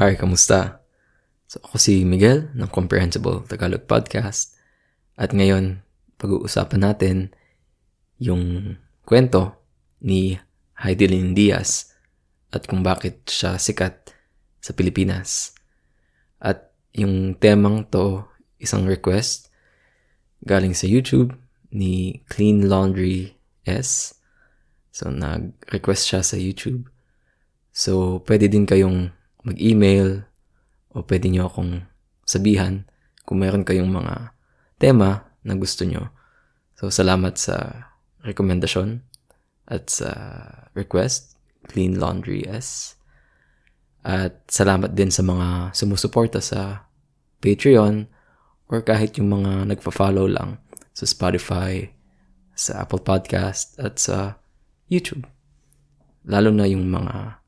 Hi, kamusta? So, ako si Miguel ng Comprehensible Tagalog Podcast. At ngayon, pag-uusapan natin yung kwento ni Heidelin Diaz at kung bakit siya sikat sa Pilipinas. At yung temang to, isang request galing sa YouTube ni Clean Laundry S. So, nag-request siya sa YouTube. So, pwede din kayong mag-email o pwede nyo akong sabihan kung meron kayong mga tema na gusto nyo. So, salamat sa rekomendasyon at sa request, Clean Laundry S. At salamat din sa mga sumusuporta sa Patreon or kahit yung mga nagpa-follow lang sa Spotify, sa Apple Podcast at sa YouTube. Lalo na yung mga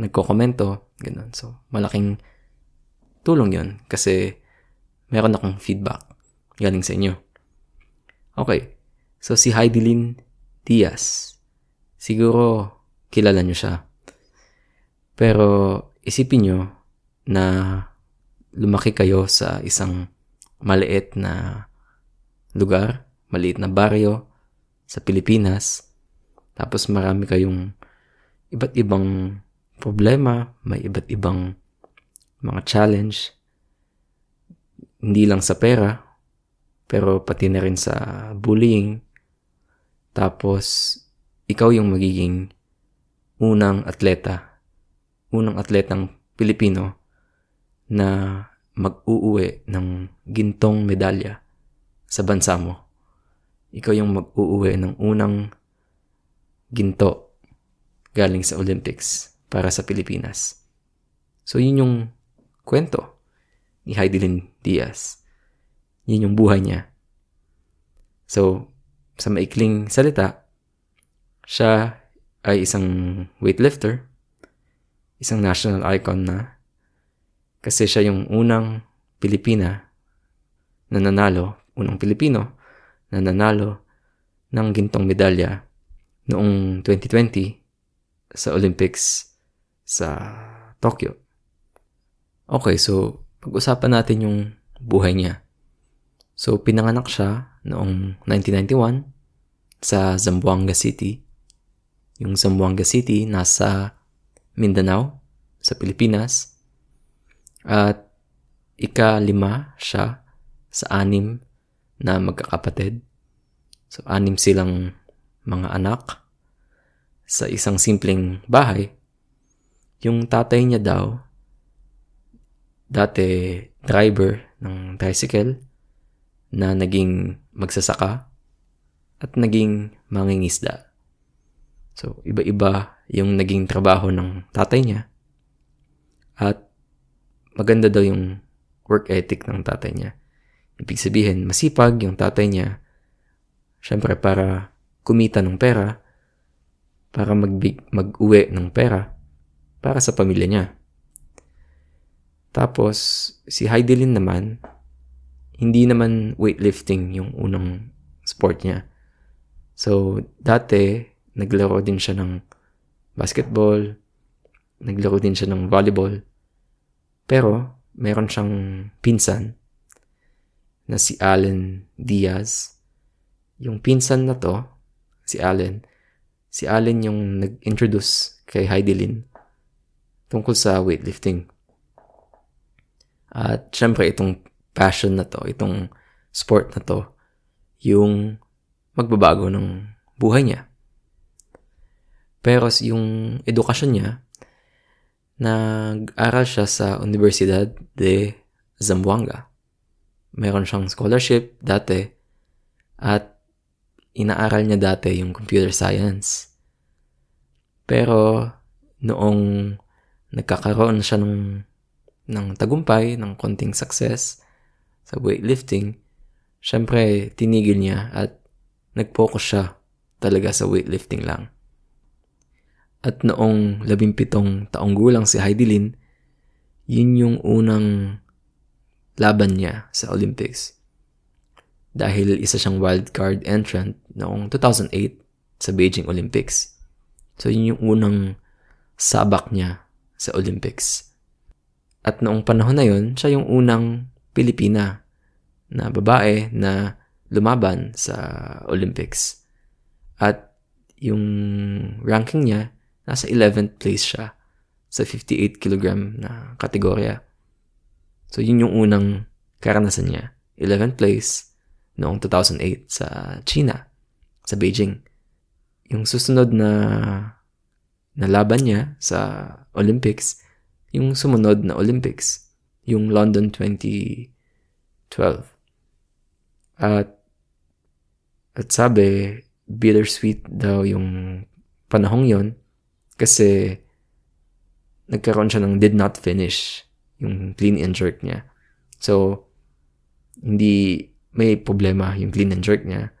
nagko-komento, ganun. So, malaking tulong yon kasi meron akong feedback galing sa inyo. Okay, so si Heidelin Diaz, siguro kilala nyo siya. Pero isipin nyo na lumaki kayo sa isang maliit na lugar, maliit na baryo sa Pilipinas, tapos marami kayong iba't ibang problema, may iba't ibang mga challenge, hindi lang sa pera, pero pati na rin sa bullying. Tapos, ikaw yung magiging unang atleta, unang atletang Pilipino na mag-uuwi ng gintong medalya sa bansa mo. Ikaw yung mag-uuwi ng unang ginto galing sa Olympics para sa Pilipinas. So, yun yung kwento ni Heidelin Diaz. Yun yung buhay niya. So, sa maikling salita, siya ay isang weightlifter, isang national icon na, kasi siya yung unang Pilipina na nanalo, unang Pilipino na nanalo ng gintong medalya noong 2020 sa Olympics sa Tokyo. Okay, so pag-usapan natin yung buhay niya. So, pinanganak siya noong 1991 sa Zamboanga City. Yung Zamboanga City nasa Mindanao, sa Pilipinas. At ika-lima siya sa anim na magkakapatid. So, anim silang mga anak sa isang simpleng bahay, yung tatay niya daw, dati driver ng tricycle, na naging magsasaka at naging mangingisda. So, iba-iba yung naging trabaho ng tatay niya. At maganda daw yung work ethic ng tatay niya. Ibig sabihin, masipag yung tatay niya. Siyempre, para kumita ng pera, para magbig, mag-uwi ng pera para sa pamilya niya. Tapos, si Heidelin naman, hindi naman weightlifting yung unang sport niya. So, dati, naglaro din siya ng basketball, naglaro din siya ng volleyball. Pero, meron siyang pinsan na si Allen Diaz. Yung pinsan na to, si Allen, si Allen yung nag-introduce kay Heidelin tungkol sa weightlifting. At syempre, itong passion na to, itong sport na to, yung magbabago ng buhay niya. Pero yung edukasyon niya, nag-aral siya sa Universidad de Zamboanga. Meron siyang scholarship dati at inaaral niya dati yung computer science. Pero noong nagkakaroon siya ng, ng tagumpay, ng konting success sa weightlifting, syempre tinigil niya at nag-focus siya talaga sa weightlifting lang. At noong labimpitong taong gulang si Heidi Lin, yun yung unang laban niya sa Olympics dahil isa siyang wildcard entrant noong 2008 sa Beijing Olympics. So, yun yung unang sabak niya sa Olympics. At noong panahon na yon, siya yung unang Pilipina na babae na lumaban sa Olympics. At yung ranking niya, nasa 11th place siya sa 58 kg na kategorya. So, yun yung unang karanasan niya. 11th place noong 2008 sa China, sa Beijing. Yung susunod na na laban niya sa Olympics, yung sumunod na Olympics, yung London 2012. At at sabi, bittersweet daw yung panahong yon kasi nagkaroon siya ng did not finish yung clean and jerk niya. So, hindi may problema yung clean and jerk niya.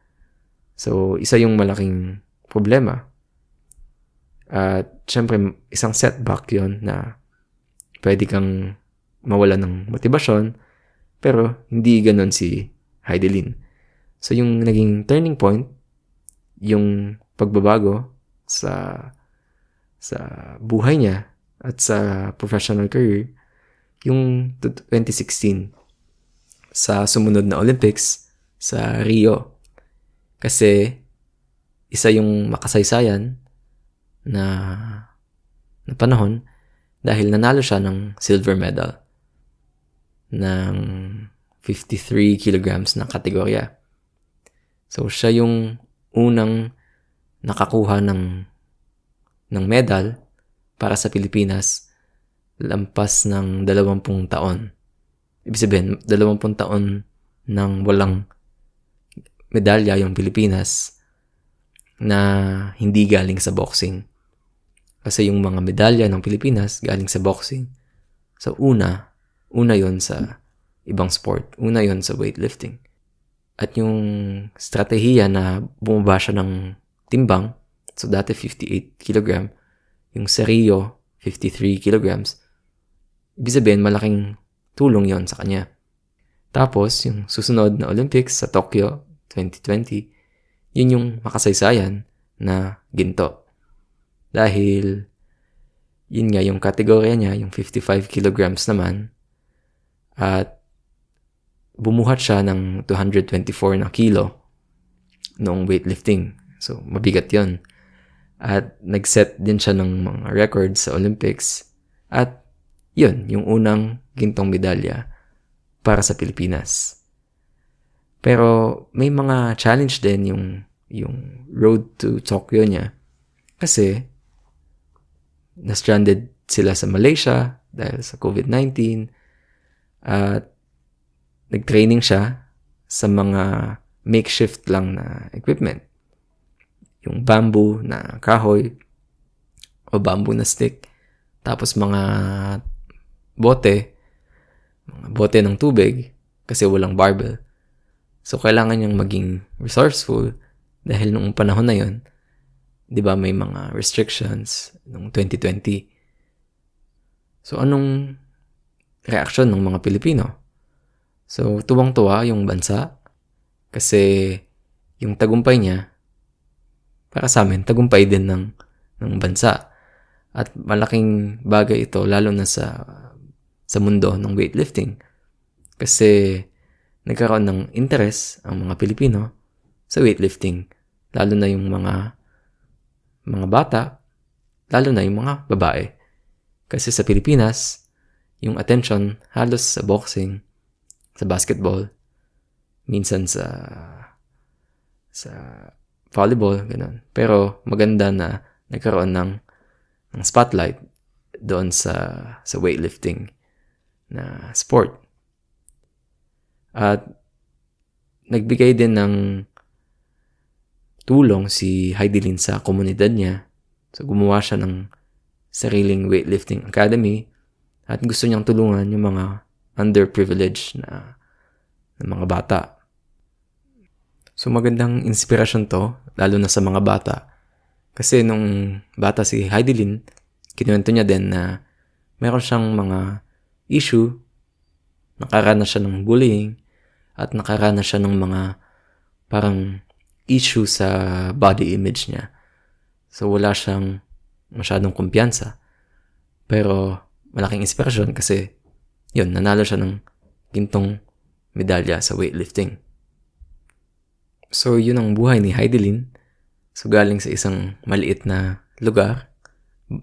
So, isa yung malaking problema. At syempre, isang setback yon na pwede kang mawala ng motibasyon, pero hindi ganon si Heidelin. So, yung naging turning point, yung pagbabago sa sa buhay niya at sa professional career, yung 2016 sa sumunod na Olympics sa Rio. Kasi isa yung makasaysayan na, na panahon dahil nanalo siya ng silver medal ng 53 kilograms na kategorya. So siya yung unang nakakuha ng ng medal para sa Pilipinas lampas ng 20 taon. Ibig sabihin, 20 taon nang walang medalya yung Pilipinas na hindi galing sa boxing. Kasi yung mga medalya ng Pilipinas galing sa boxing. So una, una yon sa ibang sport. Una yon sa weightlifting. At yung strategiya na bumaba siya ng timbang, so dati 58 kg, yung sa Rio, 53 kilograms, ibig sabihin malaking tulong yon sa kanya. Tapos, yung susunod na Olympics sa Tokyo 2020, yun yung makasaysayan na ginto. Dahil, yun nga yung kategorya niya, yung 55 kilograms naman, at bumuhat siya ng 224 na kilo noong weightlifting. So, mabigat yon At nag-set din siya ng mga records sa Olympics. At yun, yung unang gintong medalya para sa Pilipinas. Pero may mga challenge din yung yung road to Tokyo niya. Kasi na-stranded sila sa Malaysia dahil sa COVID-19 at nag-training siya sa mga makeshift lang na equipment. Yung bamboo na kahoy o bamboo na stick. Tapos mga bote, mga bote ng tubig kasi walang barbell. So, kailangan niyang maging resourceful dahil nung panahon na yon, di ba may mga restrictions nung 2020. So, anong reaction ng mga Pilipino? So, tuwang-tuwa yung bansa kasi yung tagumpay niya, para sa amin, tagumpay din ng, ng bansa. At malaking bagay ito, lalo na sa sa mundo ng weightlifting. Kasi nagkaroon ng interest ang mga Pilipino sa weightlifting. Lalo na yung mga mga bata, lalo na yung mga babae. Kasi sa Pilipinas, yung attention halos sa boxing, sa basketball, minsan sa sa volleyball, ganun. Pero maganda na nagkaroon ng, ng spotlight doon sa sa weightlifting na sport. At nagbigay din ng tulong si Heidelin sa komunidad niya. So gumawa siya ng sariling weightlifting academy at gusto niyang tulungan yung mga underprivileged na, na mga bata. So magandang inspirasyon to, lalo na sa mga bata. Kasi nung bata si Heidelin, kinuwento niya din na meron siyang mga issue, nakaranas siya ng bullying, at nakaranas siya ng mga parang issue sa body image niya. So wala siyang masyadong kumpiyansa. Pero malaking inspirasyon kasi yun, nanalo siya ng gintong medalya sa weightlifting. So, yun ang buhay ni Heidelin. So, galing sa isang maliit na lugar,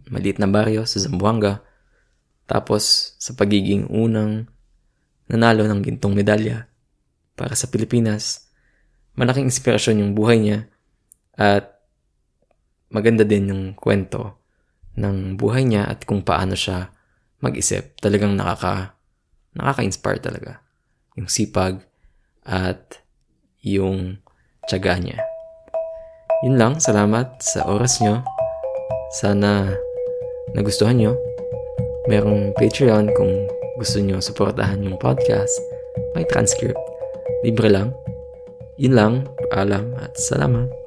maliit na baryo sa Zamboanga. Tapos, sa pagiging unang nanalo ng gintong medalya para sa Pilipinas, malaking inspirasyon yung buhay niya at maganda din yung kwento ng buhay niya at kung paano siya mag-isip. Talagang nakaka, nakaka-inspire talaga. Yung sipag at yung tiyaga niya. Yun lang, salamat sa oras nyo. Sana nagustuhan nyo. Merong Patreon kung gusto nyo supportahan yung podcast. May transcript. Libre lang. Yun lang, paalam at salamat.